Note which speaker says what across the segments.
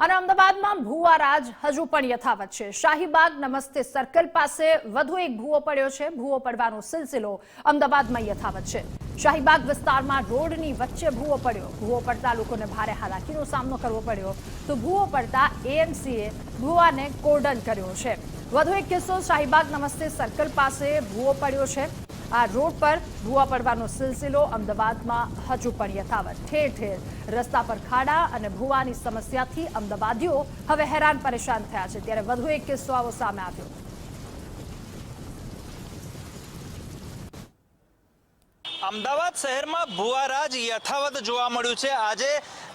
Speaker 1: અને અમદાવાદમાં ભુવા રાજ હજુ પણ યથાવત છે. શાહીબાગ નમસ્તે સર્કલ પાસે વધુ એક ભૂવો પડ્યો છે. ભૂવો પડવાનો સિલસિલો અમદાવાદમાં યથાવત છે. શાહીબાગ વિસ્તારમાં રોડની વચ્ચે ભૂવો પડ્યો. ભૂવો પડતા લોકોને ભારે હાલાકીનો સામનો કરવો પડ્યો. તો ભૂવો પડતા એએમસીએ ભૂવાને કોર્ડન કર્યો છે. વધુ એક કિસ્સો, શાહીબાગ નમસ્તે સર્કલ પાસે ભૂવો પડ્યો છે. આ રોડ પર ભૂવા પડવાનો સિલસિલો અમદાવાદમાં હજુ પણ યથાવત. ઠેર ઠેર રસ્તા પર ખાડા અને ભૂવાની સમસ્યાથી અમદાવાદીઓ હવે હેરાન પરેશાન થયા છે. ત્યારે વધુ એક કિસ્સો આવો સામે આવ્યો.
Speaker 2: અમદાવાદ શહેરમાં ભુવારાજ યથાવત જોવા મળ્યું છે. આજે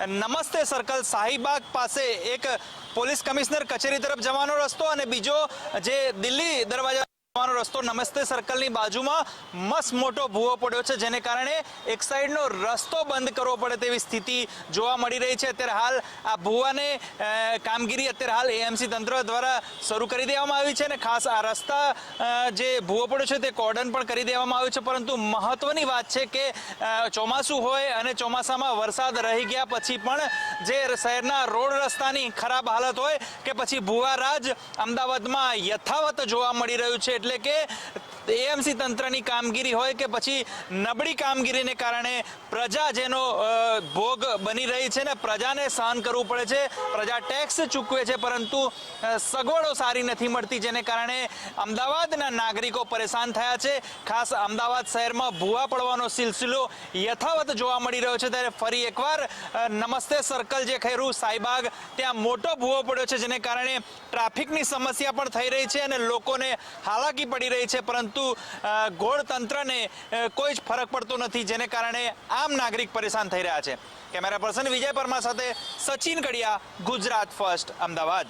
Speaker 2: નમસ્તે સર્કલ શાહીબાગ પાસે એક પોલીસ કમિશનર કચેરી તરફ જવાનો રસ્તો અને બીજો જે દિલ્હી દરવાજા જવાનો રસ્તો નમસ્તે સર્કલની બાજુમાં મસ્ત મોટો ભૂવો પડ્યો છે, જેને કારણે એક સાઈડનો રસ્તો બંધ કરવો પડે તેવી સ્થિતિ જોવા મળી રહી છે. અત્યારે હાલ આ ભૂવાને કામગીરી અત્યારે હાલ એએમસી તંત્ર દ્વારા શરૂ કરી દેવામાં આવી છે અને ખાસ આ રસ્તા જે ભૂવો પડ્યો છે તે કોર્ડન પણ કરી દેવામાં આવ્યું છે. પરંતુ મહત્વની વાત છે કે ચોમાસું હોય અને ચોમાસામાં વરસાદ રહી ગયા પછી પણ જે શહેરના રોડ રસ્તાની ખરાબ હાલત હોય કે પછી ભુવારાજ અમદાવાદમાં યથાવત જોવા મળી રહ્યું છે એટલે કે એએમસી તંત્રની કામગીરી હોય કે પછી નબળી કામગીરીને કારણે પ્રજા જેનો ભોગ બની રહી છે ને પ્રજાને સહન કરવું પડે છે, પ્રજા ટેક્સ ચૂકવે છે, પરંતુ સગવડો સારી નથી મળતી જેને કારણે અમદાવાદના નાગરિકો પરેશાન થયા છે. ખાસ અમદાવાદ શહેરમાં ભૂવા પડવાનો સિલસિલો યથાવત જોવા મળી રહ્યો છે. ત્યારે ફરી એકવાર નમસ્તે સર્કલ જે ખેરું સાઈબાગ, ત્યાં મોટો ભૂવો પડ્યો છે, જેને કારણે ટ્રાફિકની સમસ્યા પણ થઈ રહી છે અને લોકોને હાલાકી પડી રહી છે. પરંતુ અ, ગોળ તંત્રને કોઈ જ ફરક પડતો નથી જેને કારણે આમ નાગરિક પરેશાન થઈ રહ્યા છે. કેમેરા પર્સન વિજય પરમાર સાથે સચિન કડિયા ગુજરાત ફર્સ્ટ અમદાવાદ.